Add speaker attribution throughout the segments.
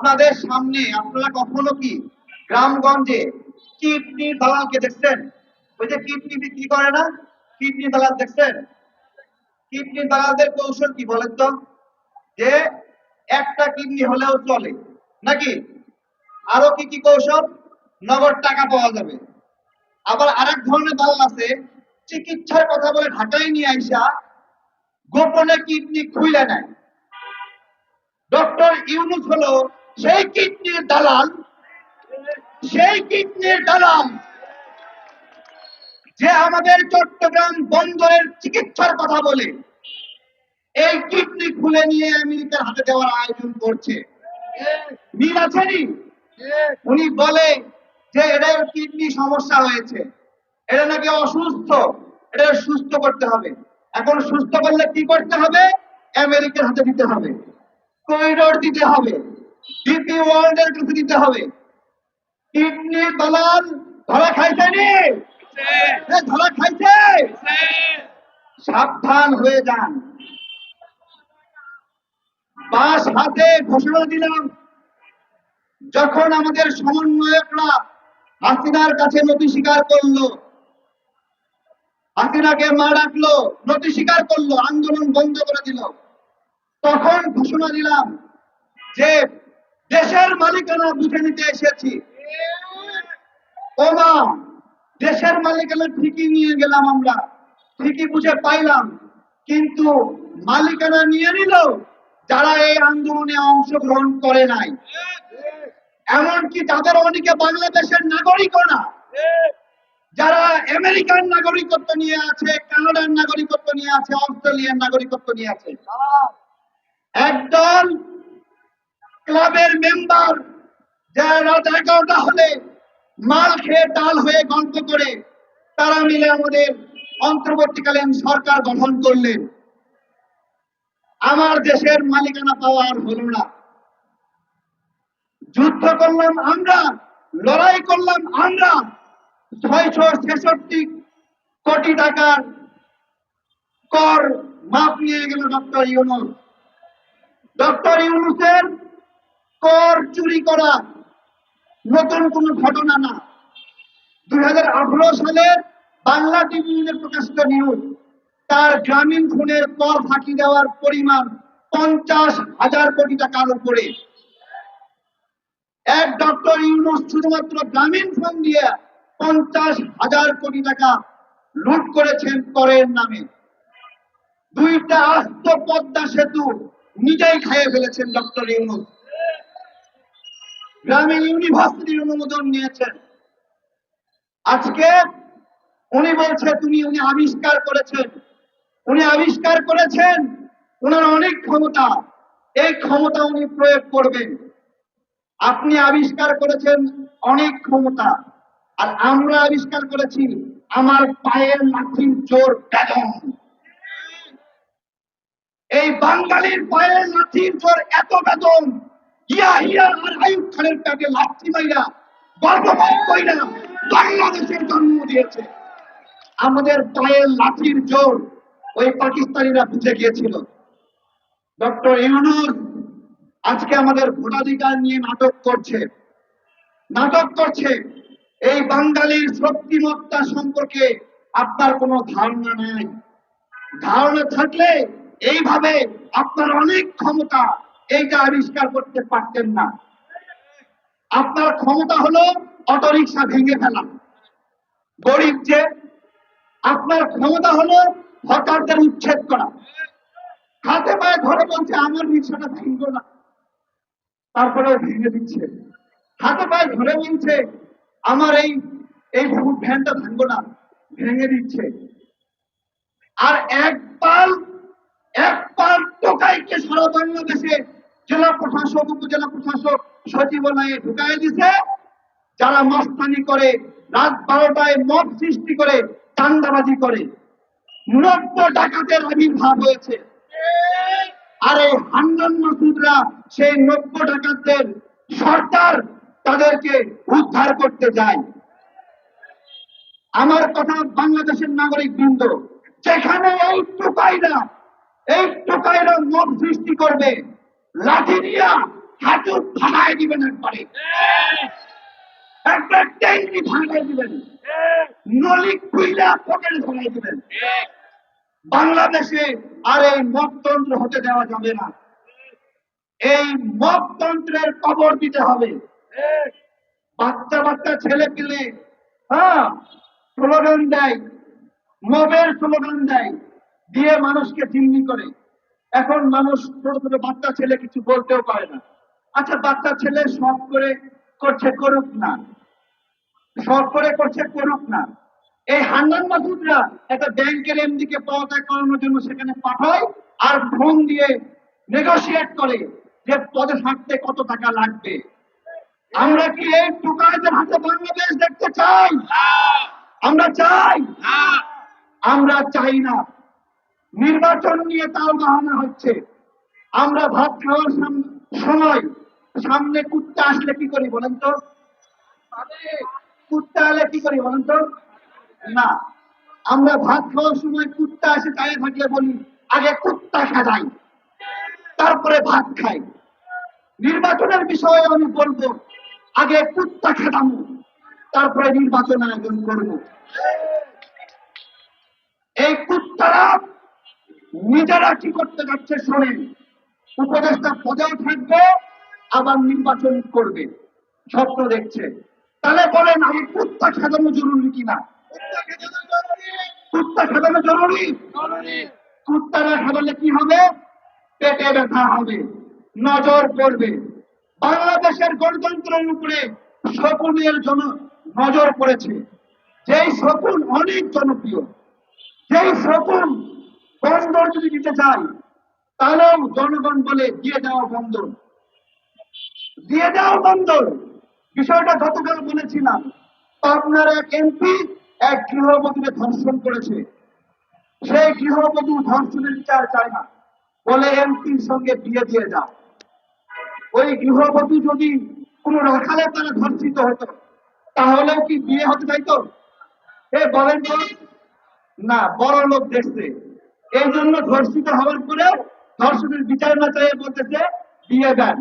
Speaker 1: আপনাদের সামনে আপনারা কখনো কি গ্রামগঞ্জে কিডনি দালালকে দেখছেন? ওই যে কিডনি বিক্রি করে না? কিডনি দালাল দেখছেন? কিডনি দালালদের কৌশল কি বলেন তো? যে একটা কিডনি হলেও চলে। নাকি? আরও কি কি কৌশল? নগদ টাকা পাওয়া যাবে। আবার আরেক ধরনের দালাল আছে, চিকিৎসার কথা বলে ঢাকায় নিয়ে আইসা গোপনে কিডনি খুইলে নেয়। ডক্টর ইউনুস হলো সেই কিডনির দালাল, সেই কিডনির দালাল যে আমাদের চট্টগ্রাম বন্দরের চিকিৎসার কথা বলে, এই কিডনি খুলে নিয়ে আমেরিকার হাতে দেওয়ার আয়োজন করছে। মিল আছেনি উনি বলে যে এটা কিডনি সমস্যা হয়েছে এটা নাকি অসুস্থ এটা সুস্থ করতে হবে। এখন সুস্থ করলে কি করতে হবে? আমেরিকার হাতে দিতে হবে। করিডোর দিতে হবে। ডিপি ওয়ার্ল্ডের কাছে দিতে হবে। দালাল ধরা খাইছে নি? ধরা খাইছে? সাবধান হয়ে যান। বাস হাতে ঘোষণা দিলাম যখন আমাদের সমন্বয়করা হাসিনার কাছে নথি স্বীকার করল হাসিনাকে মা ডাকলো নথি স্বীকার করল আন্দোলন বন্ধ করে দিল তখন ঘোষণা দিলাম যে দেশের মালিকানা বুঝে নিতে এসেছি। ওমা দেশের মালিকানা ঠিকই নিয়ে গেলাম আমরা। ঠিকই বুঝে পাইলাম। কিন্তু মালিকানা নিয়ে নিল যারা এই আন্দোলনে অংশগ্রহণ করে নাই এমনকি তাদের অনেকে বাংলাদেশের নাগরিকও না যারা আমেরিকান নাগরিকত্ব নিয়ে আছে কানাডার নাগরিকত্ব নিয়ে আছে অস্ট্রেলিয়ার নাগরিকত্ব নিয়ে আছে। একদল ক্লাবের মেম্বার, যারা রাত এগারোটা হলে মাল খেয়ে ডাল হয়ে গল্প করে, তারা মিলে আমাদের অন্তর্বর্তীকালীন সরকার গঠন করলেন। আমার দেশের মালিকানা পাওয়া আর হলো না। যুদ্ধ করলাম আমরা, লড়াই করলাম আমরা, ছয়শো ছেষট্টি কোটি টাকার কর মাপ নিয়ে গেল ডক্টর ইউনুস। ডক্টর ইউনুসের কর চুরি করা নতুন কোন ঘটনা না। দুই সালে বাংলা টিভিতে প্রকাশিত নিউজ তার গ্রামীণ ফোনের কর ফাঁকি দেওয়ার পরিমাণ পঞ্চাশ হাজার কোটি টাকার উপরে। এক ডক্টর ইউনুস শুধুমাত্র গ্রামীণ ফোন দিয়ে পঞ্চাশ হাজার কোটি টাকা লুট করেছেন করের নামে। দুইটা আস্ত পদ্মা সেতু নিজেই খাইয়ে ফেলেছেন ডক্টর ইউনুস। গ্রামীণ ইউনিভার্সিটির অনুমোদন নিয়েছেন। আজকে উনি বলছে তুমি উনি আবিষ্কার করেছেন। উনি আবিষ্কার করেছেন ওনার অনেক ক্ষমতা। এই ক্ষমতা উনি প্রয়োগ করবেন। আপনি আবিষ্কার করেছেন অনেক ক্ষমতা, আর আমরা আবিষ্কার করেছি আমার পায়ের লাঠির জোর বেদম। এই বাঙালির পায়ের লাঠির জোর এত বেদম ইয়া ইয়া আর আয়ুব খানের লাঠি মাইরা গর্ভপাত বাংলাদেশের জন্ম দিয়েছে। আমাদের পায়ের লাঠির জোর ওই পাকিস্তানিরা বুঝে গিয়েছিল। ডক্টর আজকে আমাদের ভোটাধিকার নিয়ে নাটক করছে। নাটক করছে। এই বাঙালির শক্তিমত্তা সম্পর্কে আপনার কোনো ধারণা নেই। ধারণা থাকলে এইভাবে আপনার অনেক ক্ষমতা এইটা আবিষ্কার করতে পারতেন না। আপনার ক্ষমতা হলো অটোরিকশা ভেঙে ফেলা। গরিব যে, আপনার ক্ষমতা হলো হকারদের উচ্ছেদ করা। হাতে পায়ে ধরে বলছে, আমার রিক্সাটা ভেঙো না তারপরেও ভেঙে দিচ্ছে। হাতে পায়ে ধরে বলছে, আমার এই এই ভ্যানটা ভাঙবো না। ভেঙে দিচ্ছে। আর এক পাল এক পাল টোকাইকে সারা বাংলাদেশে জেলা প্রশাসক, উপজেলা প্রশাসক সচিবালয়ে ঢুকাই দিছে। যারা মস্তানি করে, রাত বারোটায় মদ সৃষ্টি করে চান্দাবাজি করে। নব্য ডাকাতের আবির্ভাব হয়েছে। আর এই হান্নান মাসুদরা, সেই নব্য ডাকাতদের সরকার তাদেরকে উদ্ধার করতে যায়। আমার কথা বাংলাদেশের নাগরিক বৃন্দ, যেখানে এই টোকাইরা এই টোকাইরা মত সৃষ্টি করবে লাঠি দিয়া ভাঙায় দিবেন একবারে। টেঙ্গি ভাঙায় দিবেন। নলি কুইলা ধরাই দিবেন। বাংলাদেশে আর এই মকতন্ত্র হতে দেওয়া যাবে না। এই মকতন্ত্রের কবর দিতে হবে। বাচ্চা বাচ্চা ছেলে পেলে হ্যাঁ স্লোগান দেয়, মবের স্লোগান দেয়, দিয়ে মানুষকে জিম্মি করে। এখন মানুষ ছোট ছোট বাচ্চা ছেলে কিছু বলতেও পারে না। আচ্ছা বাচ্চা ছেলে সব করে করছে করুক না। সব করে করছে করুক না। এই হান্নান মাসুদরা একটা ব্যাংকের এমডি কে পদত্যাগ করানোর জন্য সেখানে পাঠায় আর ফোন দিয়ে নেগোশিয়েট করে যে পদে থাকতে কত টাকা লাগবে। আমরা কি এই টুকাইদের হাতে বাংলাদেশ দেখতে চাই? আমরা চাই। আমরা চাই না। নির্বাচন নিয়ে তাও বাহানা হচ্ছে। আমরা ভাত খাওয়ার সময়, সামনে কুত্তা আসলে কি করি বলেন তো? কুত্তা এলে কি করি বলেন তো? না। আমরা ভাত খাওয়ার সময় কুত্তা এসে দাঁড়িয়ে থাকলে বলি, আগে কুত্তা খাই তারপরে ভাত খাই। নির্বাচনের বিষয়ে আমি বলব, আগে কুত্তা খেতামো তারপরে নির্বাচন আয়োজন করব। এই কুত্তারা নিজেরা কি করতে যাচ্ছে শোনেন, উপদেষ্টা পদেও থাকবে, আবার নির্বাচন করবে, স্বপ্ন দেখছে। তাহলে বলেন আমি কুত্তা খেদানো জরুরি কিনা? কুত্তা খেদানো জরুরি? কুত্তারা খেদালে কি হবে? পেটে ব্যথা হবে, নজর পড়বে। বাংলাদেশের গণতন্ত্রের উপরে শকুনের জন নজর পড়েছে। যেই শকুন অনেক জনপ্রিয়, যেই শকুন বন্দর যদি দিতে চাই তাহলেও জনগণ বলে দিয়ে দেওয়া বন্দর। দিয়ে দেওয়া বন্দর, বিষয়টা গতকাল বলেছিলাম। আপনার এক এমপি, এক গৃহবধূকে ধর্ষণ করেছে। সেই গৃহবধূ ধর্ষণের বিচার চায় না। বলে এমপির সঙ্গে বিয়ে দিয়ে যাও ওই গৃহবধূ যদি কোন রাখালে তারা ধর্ষিত হতো তাহলেও কি বিয়ে হতে চাইতো? এ বলেন তো? না বড় লোক দেখছে। এই জন্য ধর্ষিত হওয়ার পরে ধর্ষণের বিচার না চাই বলতেছে, বিয়ে দেন।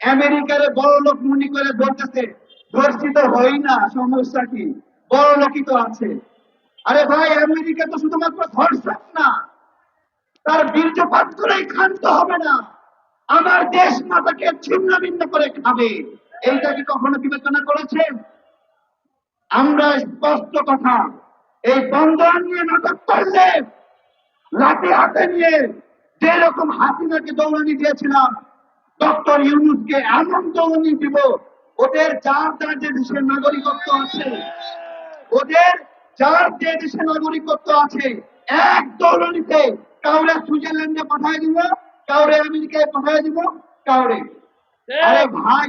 Speaker 1: আমেরিকারে বড় লোক মনে করে বলতেছে, ধর্ষিত হই না, সমস্যা কি? বড় লোকই তো আছে। আরে ভাই, আমেরিকা তো শুধুমাত্র ধর্ষক না, তার বীর্যপাত করেই ক্ষান্ত হবে না। আমার দেশ মাতাকে ছিন্ন ভিন্ন করে খাবে। এইটা কি কখনো বিবেচনা করেছেন? আমরা স্পষ্ট কথা, এই বন্দর নিয়ে নাটক করলে লাঠি হাতে নিয়ে যে রকম হাসিনাকে দৌড়ানি দিয়েছিলাম, ডক্টর ইউনুসকে এমন দৌড়ানি দিব, ওদের যার যার যে দেশের নাগরিকত্ব আছে, ওদের যার যে দেশে নাগরিকত্ব আছে, এক দৌড়ানিতে কাউরে সুইজারল্যান্ডে পাঠায় দিব, কাউরে আমেরিকায় পাঠায় দিব, কাউরে। আরে ভাই,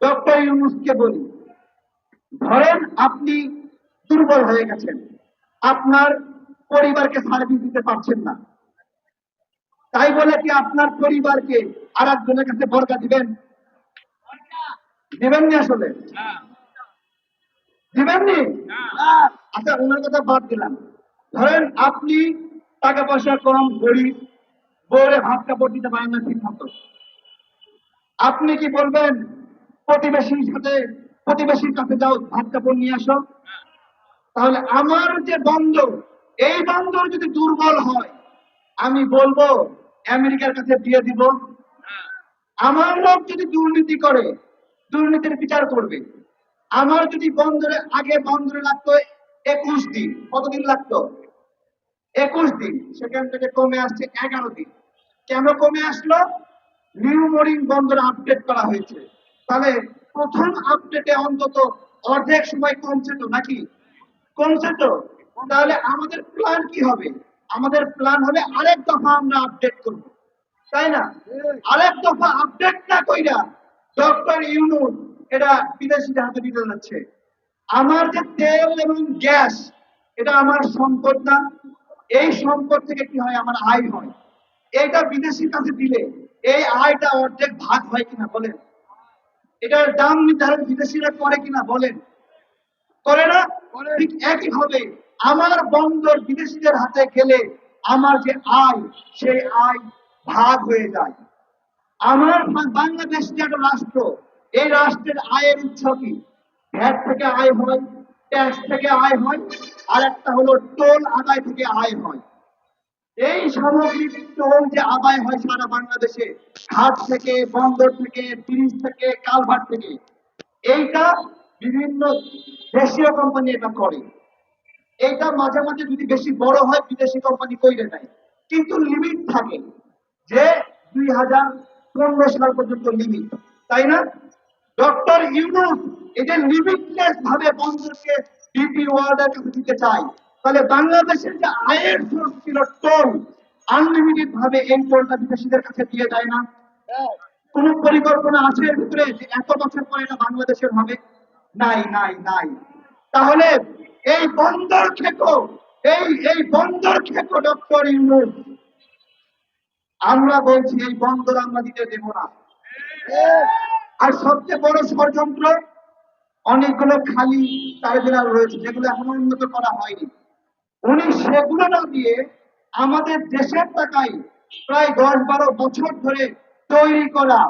Speaker 1: ডক্টর ইউনুসকে বলি, ধরেন আপনি দুর্বল হয়ে গেছেন, আপনার পরিবারকে সার্ভিস দিতে পারছেন না। তাই বলে কি আপনার পরিবারকে আর একজনের কাছে বর্গা দিবেন? দিবেননি আসলে? দিবেননি? আচ্ছা ওনার কথা বাদ দিলাম। ধরেন আপনি টাকা পয়সা কম, গরিব, বউরে ভাত কাপড় দিতে পারেন না ঠিক মতো আপনি কি বলবেন, প্রতিবেশীর সাথে, প্রতিবেশীর কাছে যাও, ভাত কাপড় নিয়ে আসো তাহলে আমার যে বন্দর এই বন্দর যদি দুর্বল হয়, আমি বলব, আমেরিকার কাছে দিয়ে দিব। আমার লোক যদি দুর্নীতি করে, দুর্নীতির বিচার করবে। আমার যদি বন্দরে, আগে বন্দরে লাগতো একুশ দিন। কতদিন লাগতো? একুশ দিন। সেখান থেকে কমে আসছে এগারো দিন। কেন কমে আসলো? নিউ মরিং বন্দর আপডেট করা হয়েছে। তাহলে প্রথম আপডেটে অন্তত অর্ধেক সময় কমছে তো নাকি? কমছে তো। তাহলে আমাদের প্ল্যান কি হবে? আমাদের প্ল্যান হবে আরেক দফা আমরা আপডেট করব। তাই না? আরেক দফা আপডেট না কইরা ডক্টর ইউনুস এটা বিদেশিদের হাতে দিতে যাচ্ছে। আমার যে তেল এবং গ্যাস এটা আমার সম্পদ না। এই সম্পদ থেকে কি হয়? আমার আয় হয়। এটা বিদেশির কাছে দিলে এই আয়টা অর্ধেক ভাগ হয় কিনা বলেন? এটার দাম নির্ধারণ বিদেশিরা করে কিনা বলেন? করে না? ঠিক একই ভাবে আমার বন্দর বিদেশিদের হাতে গেলে আমার যে আয়, সেই আয় ভাগ হয়ে যায়। আমার বাংলাদেশ যে একটা রাষ্ট্র, এই রাষ্ট্রের আয়ের উৎস কি? ভ্যাট থেকে আয় হয়, ট্যাক্স থেকে আয় হয়, আর একটা হলো টোল আদায় থেকে আয় হয়। এই সামগ্রিক টোল যে আদায় হয় সারা বাংলাদেশে, ঘাট থেকে, বন্দর থেকে, ব্রিজ থেকে, কালভার্ট থেকে, এইটা বিভিন্ন দেশীয় কোম্পানি এটা করে। এইটা মাঝে মাঝে যদি বেশি বড় হয় বিদেশি কোম্পানি কইরে নেয়। কিন্তু লিমিট থাকে যে দুই হাজার পনেরো সাল পর্যন্ত লিমিট তাই না? ডক্টর ইউনুস যে লিমিটলেস ভাবে বন্দরকে ডিপি ওয়ার্ল্ডের কাছে দিতে চায়। তাহলে বাংলাদেশের যে আয়ের সোর্স ছিল টোল আনলিমিটেড ভাবে এই টোলটা বিদেশিদের কাছে দিয়ে যায় না। কোন পরিকল্পনা আছে এর ভিতরে যে এত বছর পরে এটা বাংলাদেশের হবে? নাই নাই নাই। তাহলে এই বন্দর খেকো এই এই বন্দর খেকো ডক্টর ইউনুস। আমরা বলছি, এই বন্দর আমরা দিতে দেব না। আর সবচেয়ে বড় ষড়যন্ত্র, অনেকগুলো খালি টার্মিনাল রয়েছে, যেগুলো এখনও উন্নত করা হয়নি। উনি সেগুলো না দিয়ে আমাদের দেশের টাকায় প্রায় দশ বারো বছর ধরে তৈরি করা,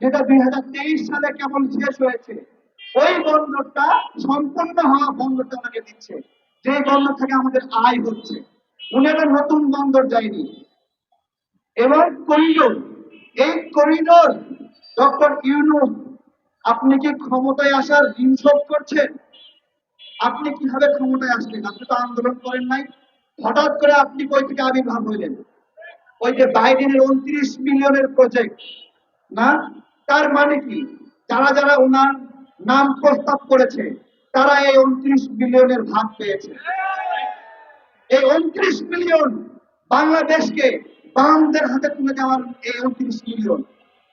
Speaker 1: যেটা দুই হাজার তেইশ সালে কেবল শেষ হয়েছে। ওই বন্দরটা সম্পন্ন হওয়া বন্দরটা আমাকে দিচ্ছে। যে বন্দর থেকে আমাদের আয় হচ্ছে। উনি একটা নতুন বন্দর যায়নি। এবং করিডোর। এই করিডোর, ডক্টর ইউনুস, আপনি কি ক্ষমতায় আসার ঋণ শোধ করছেন? আপনি কীভাবে ক্ষমতায় আসলেন? আপনি তো আন্দোলন করেন নাই। হঠাৎ করে আপনি কই থেকে আবির্ভাব হইলেন? ওই যে বাইডেনের উনত্রিশ মিলিয়নের প্রজেক্ট না? তার মানে কি? যারা যারা ওনার নাম প্রস্তাব করেছে। তারা এই উনত্রিশ মিলিয়নের ভাগ পেয়েছে। এই উনত্রিশ মিলিয়ন বাংলাদেশকে বামদের হাতে তুলে দেওয়ার এই উনত্রিশ মিলিয়ন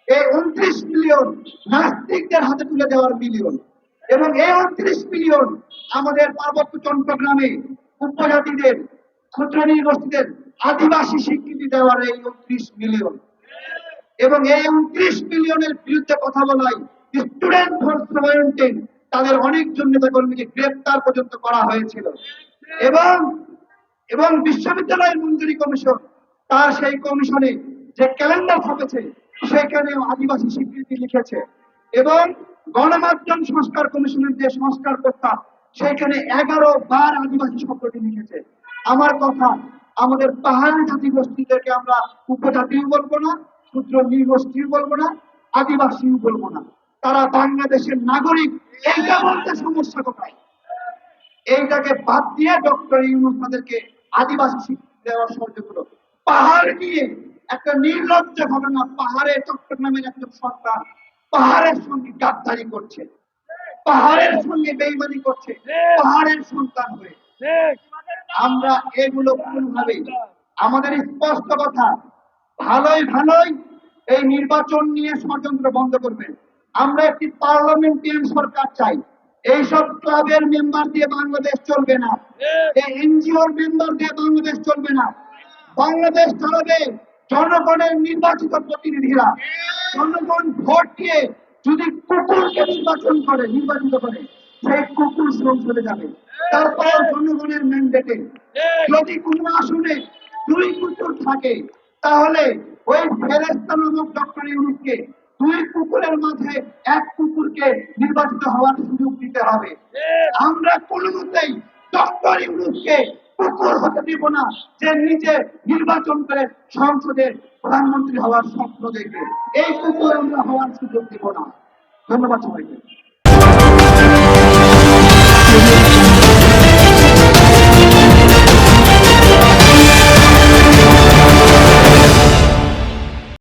Speaker 1: এই উনত্রিশ মিলিয়ন নাস্তিকদের হাতে তুলে দেওয়ার মিলিয়ন এবং এই উনত্রিশ মিলিয়ন আমাদের পার্বত্য চট্টগ্রামে উপজাতিদের ক্ষুদ্র নৃগোষ্ঠীদের আদিবাসী স্বীকৃতি দেওয়ার এই উনত্রিশ মিলিয়ন এবং এই উনত্রিশ মিলিয়নের বিরুদ্ধে কথা বলাই স্টুডেন্ট ফোর্স মেইনটেইন তাদের অনেকজন নেতাকর্মীকে গ্রেপ্তার পর্যন্ত করা হয়েছিল। এবং এবং বিশ্ববিদ্যালয়ের মঞ্জুরি কমিশন, তার সেই কমিশনে যে ক্যালেন্ডার থাকেছে সেখানে আদিবাসী স্বীকৃতি লিখেছে। এবং গণমাধ্যম সংস্কার কমিশনের যে সংস্কার প্রস্তাব সেখানে এগারো বার আদিবাসী শব্দটি লিখেছে। আমার কথা, আমাদের পাহাড়ি জাতি গোষ্ঠীদেরকে আমরা উপজাতিও বলব না, ক্ষুদ্র নৃগোষ্ঠীও বলব না, আদিবাসীও বলব না। তারা বাংলাদেশের নাগরিক, এইটা বলতে সমস্যা কোথায়? এইটাকে বাদ দিয়ে ডক্টর ইউনুস তাদেরকে আদিবাসী স্বীকৃতি দেওয়ার ষড়যন্ত্র পাহাড় নিয়ে একটা নির্লজ্জ ঘটনা পাহাড়ে চট্টগ্রামের একজন সন্তান পাহাড়ের সঙ্গে গাদ্দারি করছে। পাহাড়ের সঙ্গে বেইমানি করছে পাহাড়ের সন্তান হয়ে। আমরা এগুলো কোনোভাবে, আমাদের স্পষ্ট কথা, ভালোই ভালোই এই নির্বাচন নিয়ে ষড়যন্ত্র বন্ধ করবেন। আমরা একটি পার্লামেন্টারিয়ান সরকার চাই। এইসব ক্লাবের মেম্বার দিয়ে বাংলাদেশ চলবে না। এই এনজিওর মেম্বার দিয়ে বাংলাদেশ চলবে না। বাংলাদেশ চালাবে জনগণের নির্বাচিত প্রতিনিধিরা। জনগণ ভোট দিয়ে যদি কুকুরকে নির্বাচন করে নির্বাচিত করে সেই কুকুর সংসদে যাবে। তারপর জনগণের ম্যান্ডেটে যদি কোনো আসনে দুই কুকুর থাকে তাহলে ওই ফেরেস্তা নামক ডক্টর ইউনুসকে দুই কুকুরের মাঝে এক কুকুরকে নির্বাচিত হওয়ার সুযোগ দিতে হবে। আমরা কোনো মতেই ডক্টর ইউনুসকে কুকুর হতে দিব না যে নিজে নির্বাচন করে সংসদে প্রধানমন্ত্রী হওয়ার স্বপ্ন দেখবে। এই কুকুর আমরা হওয়ার সুযোগ দিব না। ধন্যবাদ সবাইকে।